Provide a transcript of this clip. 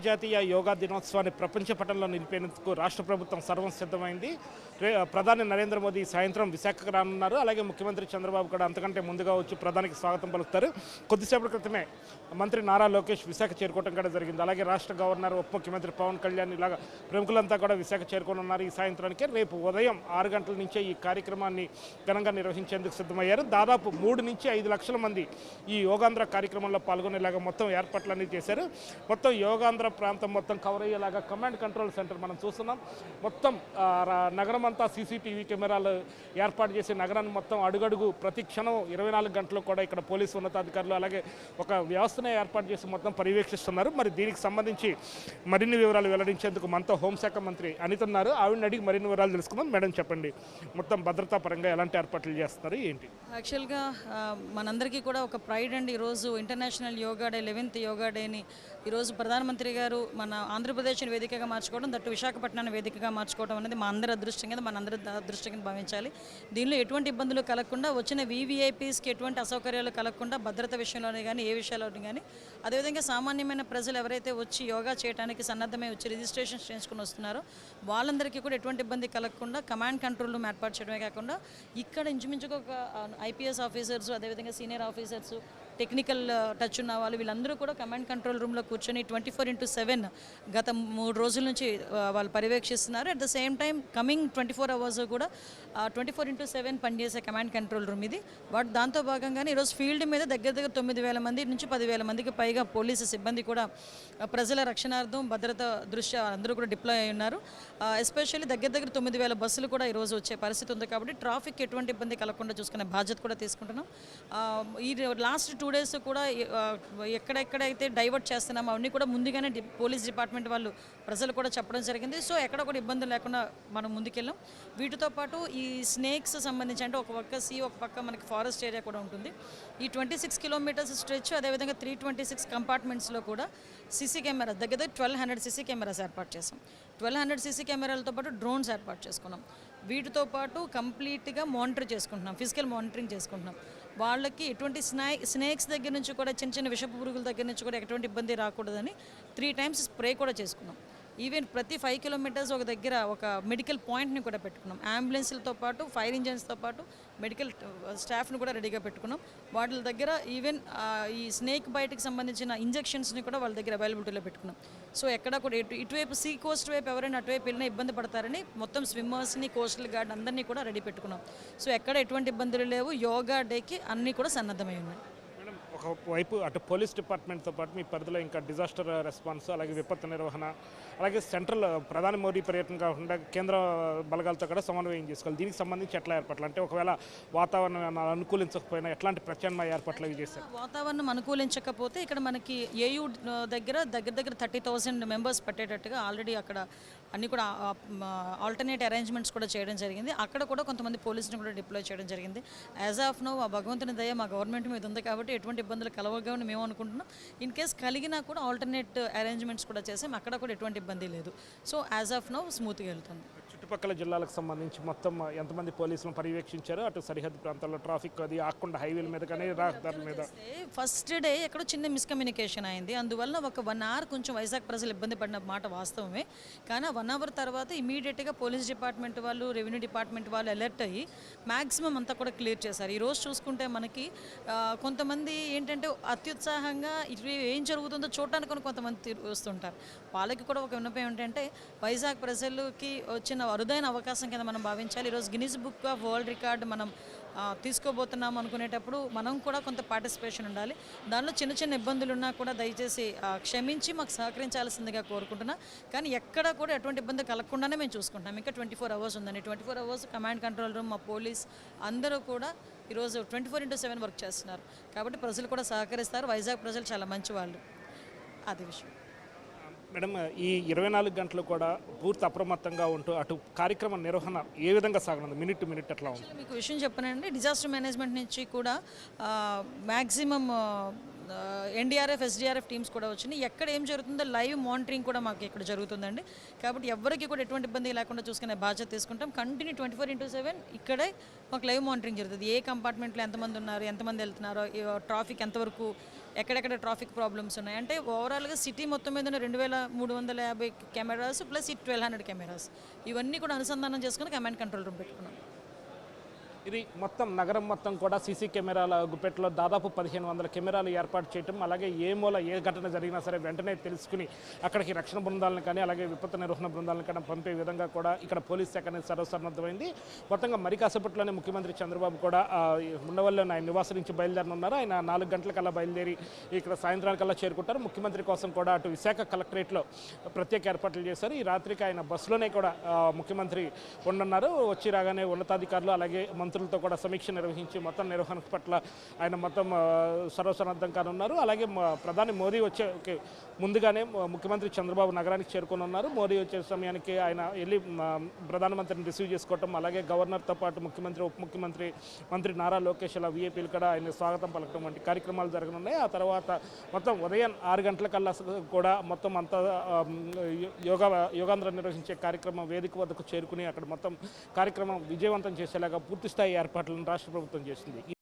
అంతర్జాతీయ యోగా దినోత్సవాన్ని ప్రపంచ పటంలో నిలిపేందుకు రాష్ట్ర ప్రభుత్వం సర్వం సిద్ధమైంది. రే- ప్రధాని నరేంద్ర మోదీ సాయంత్రం విశాఖకు రానున్నారు. అలాగే ముఖ్యమంత్రి చంద్రబాబు కూడా అంతకంటే ముందుగా వచ్చి ప్రధానికి స్వాగతం పలుకుతారు. కొద్దిసేపటి క్రితమే మంత్రి నారా లోకేష్ విశాఖ చేరుకోవడం కూడా జరిగింది. అలాగే రాష్ట్ర గవర్నర్ ఉప ముఖ్యమంత్రి పవన్ కళ్యాణ్ ఇలాగ ప్రముఖులంతా కూడా విశాఖ చేరుకోనున్నారు. ఈ సాయంత్రానికి రేపు ఉదయం ఆరు గంటల నుంచే ఈ కార్యక్రమాన్ని ఘనంగా నిర్వహించేందుకు సిద్ధమయ్యారు. దాదాపు మూడు నుంచి ఐదు లక్షల మంది ఈ యోగాంధ్ర కార్యక్రమంలో పాల్గొనేలాగా మొత్తం ఏర్పాట్లన్నీ చేశారు. మొత్తం యోగాంధ్ర ప్రాంతం మొత్తం కవర్ అయ్యేలాగా కమాండ్ కంట్రోల్ సెంటర్ మనం చూస్తున్నాం. మొత్తం నగరం అంతా సీసీటీవీ కెమెరాలు ఏర్పాటు చేసి నగరాన్ని మొత్తం అడుగడుగు ప్రతి క్షణం ఇరవై నాలుగు గంటలు కూడా ఇక్కడ పోలీసు ఉన్నతాధికారులు అలాగే ఒక వ్యవస్థనే ఏర్పాటు చేసి మొత్తం పర్యవేక్షిస్తున్నారు. మరి దీనికి సంబంధించి మరిన్ని వివరాలు వెల్లడించేందుకు మనతో హోంశాఖ మంత్రి అనిత ఉన్నారు. ఆవిడని అడిగి మరిన్ని వివరాలు తెలుసుకుందాం. మేడం చెప్పండి మొత్తం భద్రతా పరంగా ఎలాంటి ఏర్పాట్లు చేస్తున్నారు? ఏంటి? యాక్చువల్గా మనందరికీ కూడా ఒక ప్రైడ్ అండి. ఈరోజు international yoga day eleventh yoga డేని ఈరోజు ప్రధానమంత్రి గారు మన ఆంధ్రప్రదేశ్ని వేదికగా మార్చుకోవడం దట్టు విశాఖపట్నాన్ని వేదికగా మార్చుకోవడం అనేది మా అందరి అదృష్టం కింద మన అందరి అదృష్టం కింద భావించాలి. దీనిలో ఎటువంటి ఇబ్బందులు కలగకుండా వచ్చిన వీవీఐపీస్కి ఎటువంటి అసౌకర్యాలు కలగకుండా భద్రత విషయంలోనే కానీ ఏ విషయాల్లోనే కానీ అదేవిధంగా సామాన్యమైన ప్రజలు ఎవరైతే వచ్చి యోగా చేయడానికి సన్నద్ధమై వచ్చి రిజిస్ట్రేషన్ చేయించుకుని వస్తున్నారో వాళ్ళందరికీ కూడా ఎటువంటి ఇబ్బంది కలగకుండా కమాండ్ కంట్రోల్ రూమ్ ఏర్పాటు చేయడమే కాకుండా ఇక్కడ ఇంచుమించుగా ఒక ఐపీఎస్ ఆఫీసర్స్ అదేవిధంగా senior officers technical touch uh, ఉన్న వాళ్ళు వీళ్ళందరూ కూడా కమాండ్ కంట్రోల్ రూమ్లో కూర్చొని ట్వంటీ ఫోర్ ఇంటూ సెవెన్ గత మూడు రోజుల నుంచి uh, వాళ్ళు పర్యవేక్షిస్తున్నారు. At the same time coming twenty four hours కూడా ట్వంటీ ఫోర్ ఇంటూ సెవెన్ పనిచేసే కమాండ్ కంట్రోల్ రూమ్ ఇది. బట్ దాంతో భాగంగానే ఈరోజు ఫీల్డ్ మీద దగ్గర దగ్గర తొమ్మిది వేల మంది నుంచి పదివేల మందికి పైగా పోలీసు సిబ్బంది కూడా uh, ప్రజల రక్షణార్థం భద్రత దృష్ట్యా అందరూ కూడా డిప్లాయ్ అయి ఉన్నారు. ఎస్పెషల్లీ దగ్గర దగ్గర తొమ్మిది వేల బస్సులు కూడా ఈరోజు వచ్చే పరిస్థితి ఉంది కాబట్టి ట్రాఫిక్ ఎటువంటి ఇబ్బంది కలగకుండా చూసుకునే బాధ్యత కూడా తీసుకుంటున్నాం. ఈ లాస్ట్ టూ డేస్ కూడా ఎక్కడెక్కడైతే డైవర్ట్ చేస్తున్నామో అవన్నీ కూడా ముందుగానే పోలీస్ డిపార్ట్మెంట్ వాళ్ళు ప్రజలు కూడా చెప్పడం జరిగింది. సో ఎక్కడ కూడా ఇబ్బంది లేకుండా మనం ముందుకెళ్ళాం. వీటితో పాటు ఈ స్నేక్స్ సంబంధించి అంటే ఒక పక్క సీ ఒక పక్క మనకి ఫారెస్ట్ ఏరియా కూడా ఉంటుంది. ఈ ట్వంటీ సిక్స్ కిలోమీటర్స్ స్ట్రెచ్ అదేవిధంగా త్రీ ట్వంటీ సిక్స్ కంపార్ట్మెంట్స్లో కూడా సీసీ కెమెరా దగ్గర దగ్గర ట్వెల్వ్ హండ్రెడ్ సీసీ కెమెరాస్ ఏర్పాటు చేసాం ట్వెల్వ్ హండ్రెడ్ సీసీ కెమెరాలతో పాటు డ్రోన్స్ ఏర్పాటు చేసుకున్నాం. వీటితో పాటు కంప్లీట్గా మానిటర్ చేసుకుంటున్నాం ఫిజికల్ మానిటరింగ్ చేసుకుంటున్నాం. వాళ్ళకి ఎటువంటి స్నా స్నేక్స్ దగ్గర నుంచి కూడా చిన్న చిన్న విషపు పురుగుల దగ్గర నుంచి కూడా ఎటువంటి ఇబ్బంది రాకూడదని త్రీ టైమ్స్ స్ప్రే కూడా చేసుకున్నాం. ఈవెన్ ప్రతి ఫైవ్ కిలోమీటర్స్ ఒక దగ్గర ఒక మెడికల్ పాయింట్ని కూడా పెట్టుకున్నాం. అంబులెన్స్లతో పాటు ఫైర్ ఇంజన్స్తో పాటు మెడికల్ స్టాఫ్ని కూడా రెడీగా పెట్టుకున్నాం. వాటి దగ్గర ఈవెన్ ఈ స్నేక్ బయటకు సంబంధించిన ఇంజెక్షన్స్ని కూడా వాళ్ళ దగ్గర అవైలబిలిటీలో పెట్టుకున్నాం. సో ఎక్కడ కూడా ఇటు ఇటువైపు సీ కోస్ట్ వైపు ఎవరైనా అటువైపు వెళ్ళినా ఇబ్బంది పడతారని మొత్తం స్విమ్మర్స్ని కోస్టల్ గార్డ్ అందరినీ కూడా రెడీ పెట్టుకున్నాం. సో ఎక్కడ ఎటువంటి ఇబ్బందులు లేవు యోగా డేకి అన్నీ కూడా సన్నద్ధమై ఉన్నాయి. ఒకవైపు అటు పోలీస్ డిపార్ట్మెంట్తో పాటు మీ పరిధిలో ఇంకా డిజాస్టర్ రెస్పాన్స్ అలాగే విపత్తు నిర్వహణ అలాగే సెంట్రల్ ప్రధాని మోడీ పర్యటన కాకుండా కేంద్ర బలగాలతో కూడా సమన్వయం చేసుకోవాలి. దీనికి సంబంధించి ఎట్లా ఏర్పాట్లు? అంటే ఒకవేళ వాతావరణం అనుకూలించకపోయినా ఎట్లాంటి ప్రత్యామ్నాయ ఏర్పాట్లు అవి చేశారు? వాతావరణం అనుకూలించకపోతే ఇక్కడ మనకి ఏయూ దగ్గర దగ్గర దగ్గర థర్టీ థౌసండ్ మెంబర్స్ పట్టేటట్టుగా ఆల్రెడీ అక్కడ అన్ని కూడా ఆల్టర్నేట్ అరేంజ్మెంట్స్ కూడా చేయడం జరిగింది. అక్కడ కూడా కొంతమంది పోలీసులు కూడా డిప్లాయ్ చేయడం జరిగింది. యాజ్ ఆఫ్ నో ఆ భగవంతుని దయ మా గవర్నమెంట్ మీద ఉంది కాబట్టి ఎటువంటి ఇబ్బందులు కలవగా మేము అనుకుంటున్నాం. ఇన్ కేస్ కలిగినా కూడా ఆల్టర్నేట్ అరేంజ్మెంట్స్ కూడా చేసాం. అక్కడ కూడా ఎటువంటి ఇబ్బంది లేదు. సో యాజ్ ఆఫ్ నో స్మూత్గా వెళ్తుంది. చుట్టుపక్కల జిల్లాలకు సంబంధించి మొత్తం ఎంతమంది పోలీసులను పర్యవేక్షించారు? అటు సరిహద్దు ప్రాంతాల్లో ట్రాఫిక్ అది ఆకుండా హైవేల మీద కానీ రహదారుల మీద. ఫస్ట్ డే ఎక్కడో చిన్న మిస్కమ్యూనికేషన్ అయింది. అందువల్ల ఒక వన్ అవర్ కొంచెం వైజాగ్ ప్రజలు ఇబ్బంది పడిన మాట వాస్తవమే. కానీ వన్ అవర్ తర్వాత ఇమీడియట్గా పోలీస్ డిపార్ట్మెంట్ వాళ్ళు రెవెన్యూ డిపార్ట్మెంట్ వాళ్ళు అలర్ట్ అయ్యి మ్యాక్సిమం అంతా కూడా క్లియర్ చేశారు. ఈ రోజు చూసుకుంటే మనకి కొంతమంది ఏంటంటే అత్యుత్సాహంగా ఇటు ఏం జరుగుతుందో చూడటానికి కొంతమంది వస్తుంటారు. వాళ్ళకి కూడా ఒక విన్నపం ఏంటంటే వైజాగ్ ప్రజలకి వచ్చిన అరుదైన అవకాశం కింద మనం భావించాలి. ఈరోజు Guinness book of world record మనం తీసుకోబోతున్నాం అనుకునేటప్పుడు మనం కూడా కొంత పార్టిసిపేషన్ ఉండాలి. దానిలో చిన్న చిన్న ఇబ్బందులు ఉన్నా కూడా దయచేసి క్షమించి మాకు సహకరించాల్సిందిగా కోరుకుంటున్నా. కానీ ఎక్కడ కూడా ఎటువంటి ఇబ్బంది కలగకుండానే మేము చూసుకుంటాం ఇంకా ట్వంటీ ఫోర్ అవర్స్ ఉందండి. Twenty four hours command control room మా పోలీస్ అందరూ కూడా ఈరోజు twenty four into seven work చేస్తున్నారు. కాబట్టి ప్రజలు కూడా సహకరిస్తారు. వైజాగ్ ప్రజలు చాలా మంచి వాళ్ళు అది విషయం. మేడం ఈ ఇరవై నాలుగు గంటలు కూడా పూర్తి అప్రమత్తంగా ఉంటూ అటు కార్యక్రమ నిర్వహణ ఏ విధంగా సాగనుంది మినిట్ టు మినిట్ ఎట్లా ఉంది మీకు విషయం చెప్పనండి డిజాస్టర్ మేనేజ్మెంట్ నుంచి కూడా మ్యాక్సిమం ఎన్డీఆర్ఎఫ్ ఎస్డీఆర్ఎఫ్ టీమ్స్ కూడా వచ్చినాయి. ఎక్కడ ఏం జరుగుతుందో లైవ్ మానిటరింగ్ కూడా మాకు ఇక్కడ జరుగుతుందండి. కాబట్టి ఎవరికి కూడా ఎటువంటి ఇబ్బంది లేకుండా చూసుకునే బాధ్యత తీసుకుంటాం. Continue twenty four into seven ఇక్కడే మాకు లైవ్ మానిటరింగ్ జరుగుతుంది. ఏ కంపార్ట్మెంట్లో ఎంతమంది ఉన్నారు ఎంతమంది వెళ్తున్నారో ట్రాఫిక్ ఎంతవరకు ఎక్కడెక్కడ ట్రాఫిక్ ప్రాబ్లమ్స్ ఉన్నాయి. అంటే ఓవరాల్గా సిటీ మొత్తం మీద రెండు వేల మూడు వందల యాభై కెమెరాస్ ప్లస్ ఈ ట్వెల్వ్ హండ్రెడ్ కెమెరాస్. ఇవన్నీ కూడా అనుసంధానం చేసుకుని కమాండ్ కంట్రోల్ రూమ్ పెట్టుకున్నాం. ఇది మొత్తం నగరం మొత్తం కూడా సీసీ కెమెరాల గుప్పెట్లో దాదాపు పదిహేను వందల కెమెరాలు ఏర్పాటు చేయటం అలాగే ఏ మూల ఏ ఘటన జరిగినా సరే వెంటనే తెలుసుకుని అక్కడికి రక్షణ బృందాలను కానీ అలాగే విపత్తు నిర్వహణ బృందాలను కానీ పంపే విధంగా కూడా ఇక్కడ పోలీస్ శాఖ అనేది సర్వసన్నద్ధమైంది. మొత్తంగా మరి కాసేపట్లోనే ముఖ్యమంత్రి చంద్రబాబు కూడా ఉండవల్లో ఆయన నివాసం నుంచి బయలుదేరనున్నారు. ఆయన నాలుగు గంటలకల్లా బయలుదేరి ఇక్కడ సాయంత్రానికల్లా చేరుకుంటారు. ముఖ్యమంత్రి కోసం కూడా అటు విశాఖ కలెక్టరేట్లో ప్రత్యేక ఏర్పాట్లు చేశారు. ఈ రాత్రికి ఆయన బస్సులోనే కూడా ముఖ్యమంత్రి ఉండన్నారు వచ్చి రాగానే ఉన్నతాధికారులు అలాగే మంత్రులతో కూడా సమీక్ష నిర్వహించి మొత్తం నిర్వహణ పట్ల ఆయన మొత్తం సర్వసన్నద్ధం కానున్నారు అలాగే ప్రధాని మోదీ వచ్చే ముందుగానే ముఖ్యమంత్రి చంద్రబాబు నగరానికి చేరుకుని ఉన్నారు మోదీ వచ్చే సమయానికి ఆయన వెళ్ళి ప్రధానమంత్రిని రిసీవ్ చేసుకోవటం అలాగే గవర్నర్తో పాటు ముఖ్యమంత్రి ఉప ముఖ్యమంత్రి మంత్రి నారా లోకేష్ అలా వీఏపీలు కూడా ఆయన స్వాగతం పలకడం వంటి కార్యక్రమాలు జరగనున్నాయి. ఆ తర్వాత మొత్తం ఉదయం ఆరు గంటలకల్లా కూడా మొత్తం అంతా యో- యోగా యోగాంధ్ర నిర్వహించే కార్యక్రమం వేదిక వద్దకు చేరుకుని అక్కడ మొత్తం కార్యక్రమం విజయవంతం చేసేలాగా పూర్తి స్థాయి ఏర్పాట్లను రాష్ట్ర ప్రభుత్వం చేసింది.